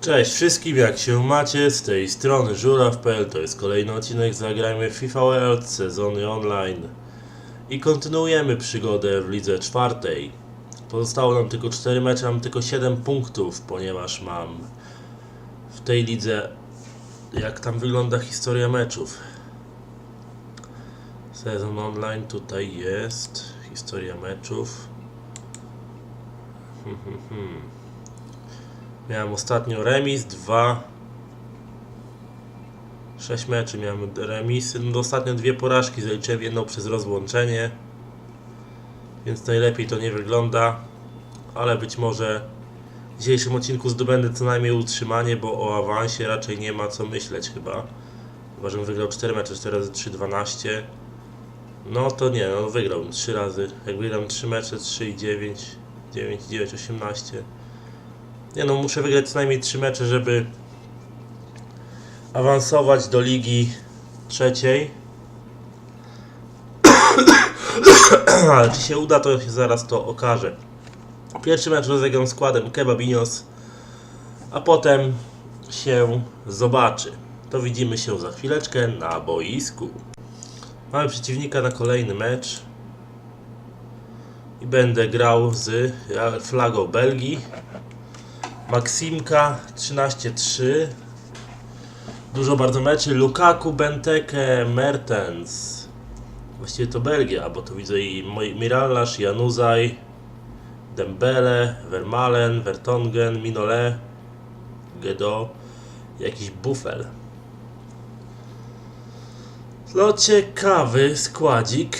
Cześć wszystkim, jak się macie? Z tej strony Żuraw.pl to jest kolejny odcinek Zagrajmy FIFA World sezony online i kontynuujemy przygodę w lidze czwartej. Pozostało nam tylko 4 mecze, mam tylko 7 punktów, ponieważ mam w tej lidze jak tam wygląda historia meczów. Sezon online tutaj jest, historia meczów. Hmm, hmm, hmm. Miałem ostatnio remis, dwa. Sześć meczy miałem remisy. No ostatnio dwie porażki zaliczyłem jedną przez rozłączenie. Więc najlepiej to nie wygląda. Ale być może w dzisiejszym odcinku zdobędę co najmniej utrzymanie, bo o awansie raczej nie ma co myśleć chyba. Chyba, żebym wygrał 4 mecze, 4 razy 3, 12. No to nie, no wygrałbym 3 razy. Jak wygram 3 mecze, 3 i 9, 9 i 9, 18. Nie no, muszę wygrać co najmniej 3 mecze, żeby awansować do ligi trzeciej. Ale czy się uda, to się zaraz to okaże. Pierwszy mecz rozegram składem Kebabinios, a potem się zobaczy. To widzimy się za chwileczkę na boisku. Mamy przeciwnika na kolejny mecz. I będę grał z flagą Belgii. Maksimka 13-3. Dużo bardzo meczy. Lukaku, Benteke, Mertens. Właściwie to Belgia, bo tu widzę i Moj- Mirallas, Januzaj, Dembele, Vermalen, Vertonghen, Minolet, Gedo, jakiś Buffel. No ciekawy składzik.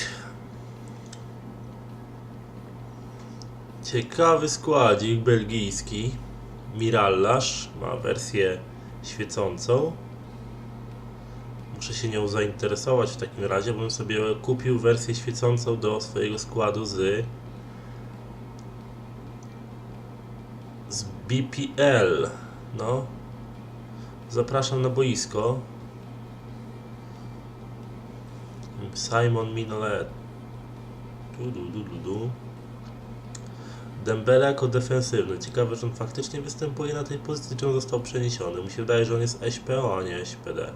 Ciekawy składzik belgijski. Mirallas ma wersję świecącą. Muszę się nią zainteresować w takim razie, bym sobie kupił wersję świecącą do swojego składu z z BPL. No. Zapraszam na boisko. Simon Minolet. Du, du, du, du, du. Dembele jako defensywny. Ciekawe, że on faktycznie występuje na tej pozycji, czy on został przeniesiony. Mi się wydaje, że on jest SPO, a nie SPD.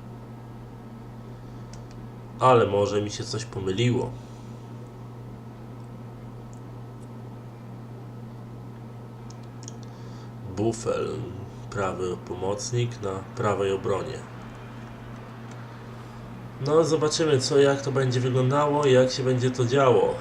Ale może mi się coś pomyliło. Buffel, prawy pomocnik na prawej obronie. No, zobaczymy co, jak to będzie wyglądało jak się będzie to działo.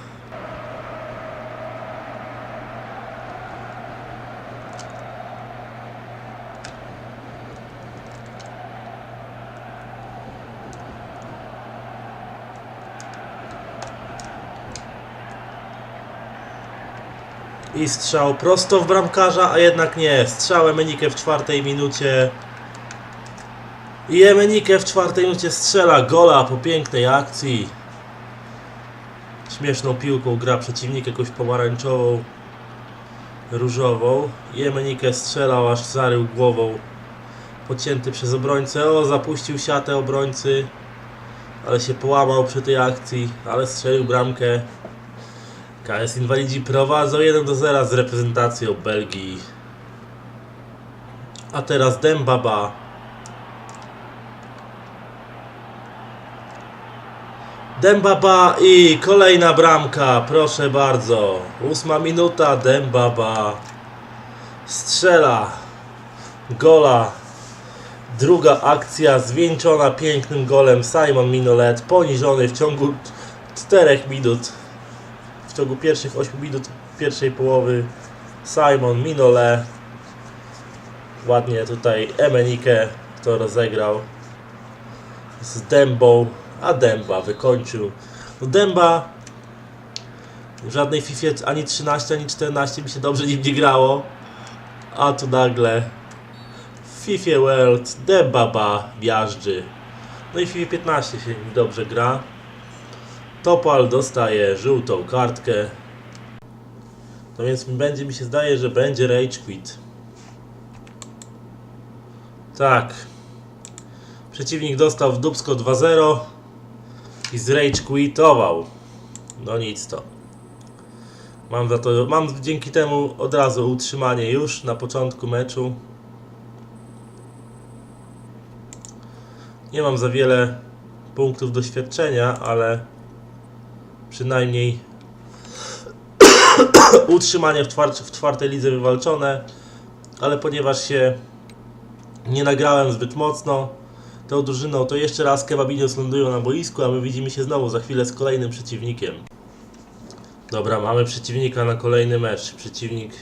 I strzał prosto w bramkarza, a jednak nie. Strzał Emenikę w czwartej minucie. I Emenikę w czwartej minucie strzela gola po pięknej akcji. Śmieszną piłką gra przeciwnik jakąś pomarańczową, różową. I Emenikę strzelał aż zarył głową. Podcięty przez obrońcę. O, zapuścił siatę obrońcy. Ale się połamał przy tej akcji, ale strzelił bramkę. KS Inwalidzi prowadzą 1 do 0 z reprezentacją Belgii. A teraz Dembaba. Dembaba i kolejna bramka, proszę bardzo. Ósma minuta, Dembaba strzela gola. Druga akcja zwieńczona pięknym golem Simon Minolet, poniżony w ciągu 4 minut w ciągu pierwszych 8 minut pierwszej połowy Simon Minole ładnie tutaj Emenike to rozegrał z Dębą, a Dęba wykończył. No Dęba w żadnej FIFA ani 13 ani 14 mi się dobrze nim nie grało, a tu nagle w FIFA World Dęba miażdży. No i w FIFA 15 się dobrze gra. Topal dostaje żółtą kartkę. No więc będzie mi się zdaje, że będzie Rage Quit. Tak. Przeciwnik dostał w dubsko 2-0 i z Rage Quitował. No nic to. Mam, za to. mam dzięki temu od razu utrzymanie już na początku meczu. Nie mam za wiele punktów doświadczenia, ale przynajmniej utrzymanie w, twar- w czwartej lidze wywalczone, ale ponieważ się nie nagrałem zbyt mocno tą drużyną, to jeszcze raz Kebabinios lądują na boisku, a my widzimy się znowu za chwilę z kolejnym przeciwnikiem. Dobra, mamy przeciwnika na kolejny mecz. Przeciwnik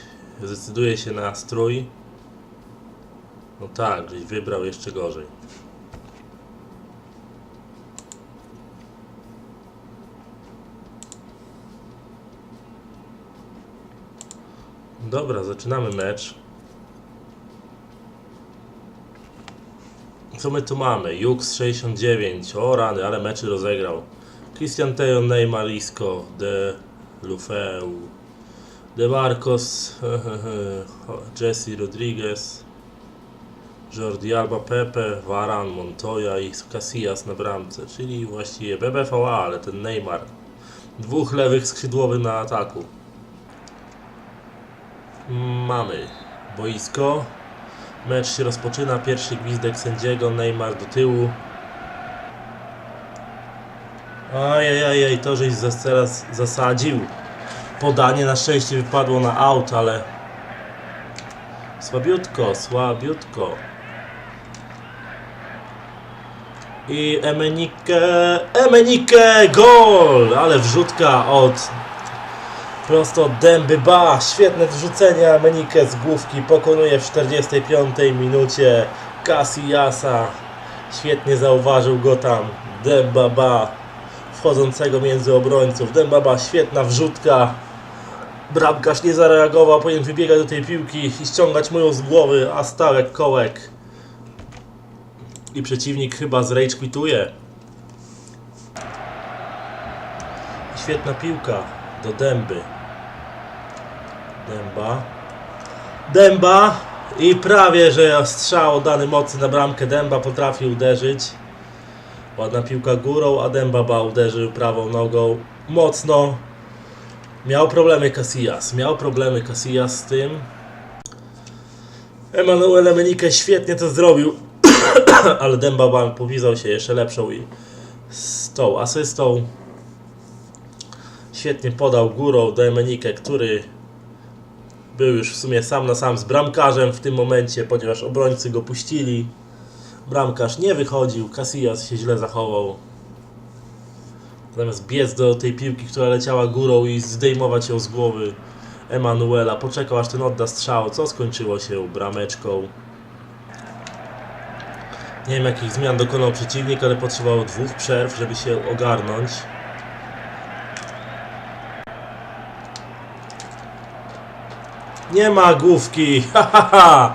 zdecyduje się na strój. No tak, żeś wybrał jeszcze gorzej. Dobra, zaczynamy mecz. Co my tu mamy? Jux 69. O rany, ale meczy rozegrał. Christian Teo, Neymar, Isco, De Lufeu, De Marcos, Jesse Rodriguez, Jordi Alba, Pepe, Varan, Montoya i Casillas na bramce, czyli właściwie BBVA, ale ten Neymar. Dwóch lewych skrzydłowych na ataku. Mamy boisko. Mecz się rozpoczyna. Pierwszy gwizdek sędziego. Neymar do tyłu. Ajajajaj, to żeś teraz zasadził. Podanie na szczęście wypadło na aut, ale słabiutko, słabiutko. I Emenike, Emenike, gol! Ale wrzutka od Prosto dęby, ba! Świetne wrzucenie Amenike z główki pokonuje w 45 minucie Casillasa. Świetnie zauważył go tam Dęba, ba! Wchodzącego między obrońców. Dęba, ba! Świetna wrzutka. Bramkarz nie zareagował, powinien wybiegać do tej piłki i ściągać moją z głowy, a stałek kołek. I przeciwnik chyba z rage quituje. Świetna piłka do dęby. Dęba. Dęba i prawie, że strzał oddany mocny na bramkę. Dęba potrafi uderzyć. Ładna piłka górą, a Dęba ba uderzył prawą nogą mocno. Miał problemy Casillas. Miał problemy Casillas z tym. Emanuel Emenike świetnie to zrobił. Ale Dęba ba powizał się jeszcze lepszą i z tą asystą. Świetnie podał górą do Emenikę, który był już w sumie sam na sam z bramkarzem w tym momencie, ponieważ obrońcy go puścili. Bramkarz nie wychodził, Casillas się źle zachował. Zamiast biec do tej piłki, która leciała górą i zdejmować ją z głowy Emanuela, poczekał aż ten odda strzał, co skończyło się brameczką. Nie wiem jakich zmian dokonał przeciwnik, ale potrzebował dwóch przerw, żeby się ogarnąć. Nie ma główki, ha, ha, ha.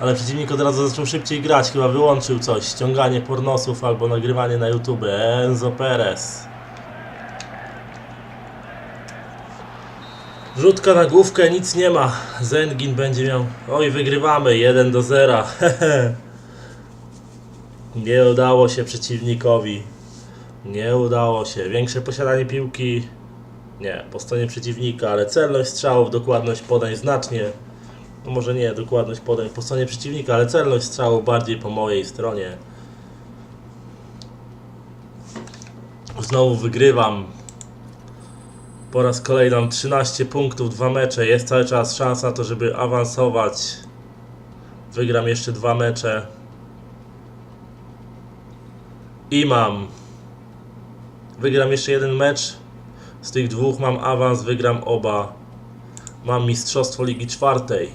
Ale przeciwnik od razu zaczął szybciej grać, chyba wyłączył coś, ściąganie pornosów albo nagrywanie na YouTube. Enzo Perez. Rzutka na główkę, nic nie ma. Zengin będzie miał. Oj, wygrywamy 1 do 0. nie udało się przeciwnikowi. Nie udało się. Większe posiadanie piłki. Nie, po stronie przeciwnika, ale celność strzałów, dokładność podań znacznie. No może nie, dokładność podań po stronie przeciwnika, ale celność strzałów bardziej po mojej stronie. Znowu wygrywam. Po raz kolejny mam 13 punktów, dwa mecze. Jest cały czas szansa na to, żeby awansować. Wygram jeszcze dwa mecze. I mam. Wygram jeszcze jeden mecz. Z tych dwóch mam awans, wygram oba. Mam mistrzostwo Ligi Czwartej.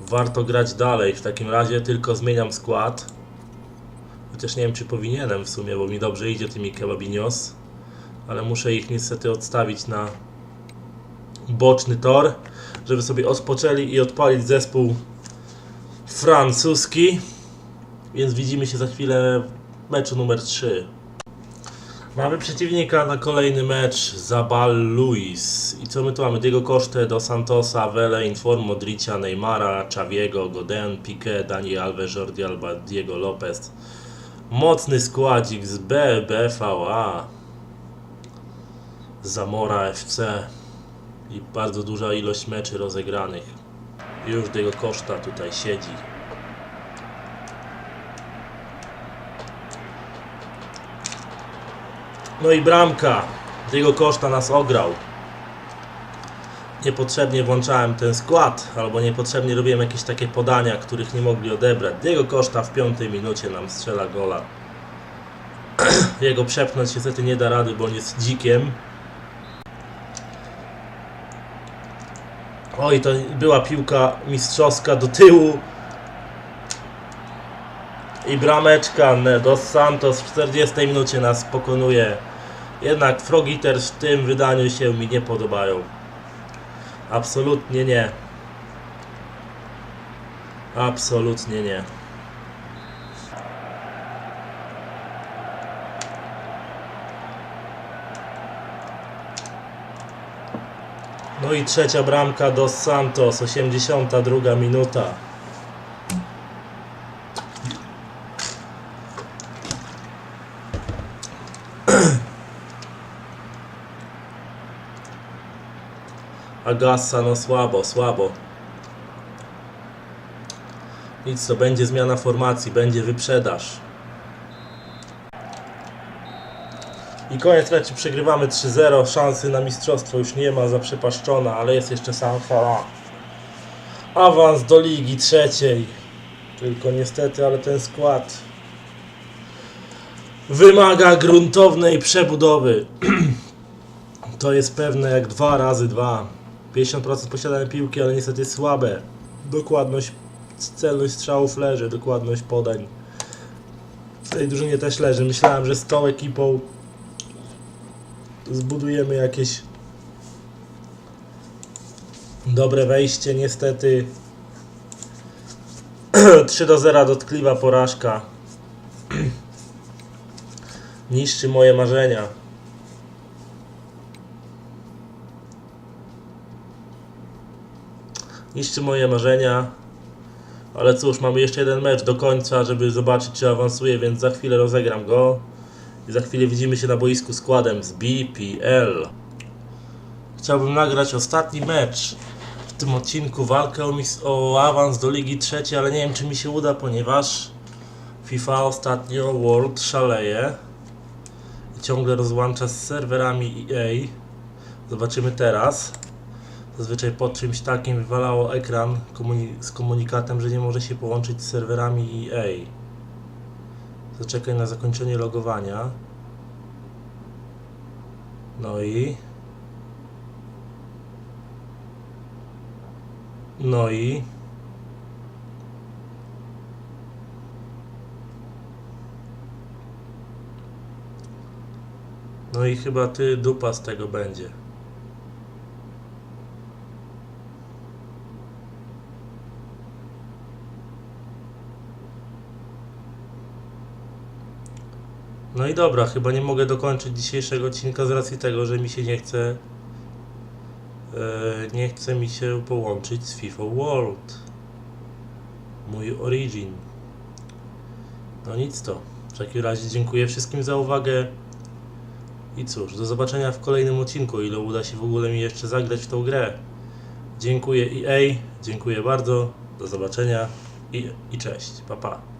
Warto grać dalej. W takim razie tylko zmieniam skład. Chociaż nie wiem, czy powinienem w sumie, bo mi dobrze idzie tymi kebabinios. Ale muszę ich niestety odstawić na boczny tor, żeby sobie odpoczęli i odpalić zespół francuski. Więc widzimy się za chwilę w meczu numer 3. Mamy przeciwnika na kolejny mecz Zabal Luis. I co my tu mamy? Diego Coste, Do Santosa, Vele, Inform, Modricia, Neymara, Czawiego, Godin, Piqué, Dani Alves, Jordi Alba, Diego Lopez. Mocny składzik z B. Zamora FC. I bardzo duża ilość meczy rozegranych. Już Diego Costa tutaj siedzi. No i bramka. Diego Costa nas ograł. Niepotrzebnie włączałem ten skład, albo niepotrzebnie robiłem jakieś takie podania, których nie mogli odebrać. Diego Costa w piątej minucie nam strzela gola. Jego przepchnąć niestety nie da rady, bo on jest dzikiem. Oj, to była piłka mistrzowska do tyłu. I brameczka Dos Santos w 40 minucie nas pokonuje. Jednak Frogiters w tym wydaniu się mi nie podobają. Absolutnie nie. Absolutnie nie. No i trzecia bramka Dos Santos, 82 minuta. Agassa, no słabo, słabo. Nic, to będzie zmiana formacji, będzie wyprzedaż. I koniec meczu przegrywamy 3-0. Szansy na mistrzostwo już nie ma, zaprzepaszczona, ale jest jeszcze sam Salah. Awans do ligi trzeciej. Tylko niestety, ale ten skład wymaga gruntownej przebudowy. To jest pewne jak 2 razy 2. 50% posiadania piłki, ale niestety słabe. Dokładność, celność strzałów leży, dokładność podań. W tej drużynie też leży. Myślałem, że z tą ekipą zbudujemy jakieś dobre wejście. Niestety 3 do 0 dotkliwa porażka. Niszczy moje marzenia. Niszczy moje marzenia. Ale cóż, mamy jeszcze jeden mecz do końca, żeby zobaczyć, czy awansuje, więc za chwilę rozegram go. I za chwilę widzimy się na boisku składem z BPL. Chciałbym nagrać ostatni mecz w tym odcinku, walkę o, mis- o awans do Ligi Trzeciej, ale nie wiem, czy mi się uda, ponieważ FIFA ostatnio World szaleje i ciągle rozłącza z serwerami EA. Zobaczymy teraz. Zazwyczaj po czymś takim wywalało ekran komuni- z komunikatem, że nie może się połączyć z serwerami EA. Zaczekaj na zakończenie logowania. No i. No i. No i chyba ty dupa z tego będzie. No i dobra, chyba nie mogę dokończyć dzisiejszego odcinka z racji tego, że mi się nie chce e, nie chce mi się połączyć z FIFA World. Mój origin. No nic to. W takim razie dziękuję wszystkim za uwagę. I cóż, do zobaczenia w kolejnym odcinku, ile uda się w ogóle mi jeszcze zagrać w tą grę. Dziękuję EA, dziękuję bardzo, do zobaczenia i, i cześć, pa pa.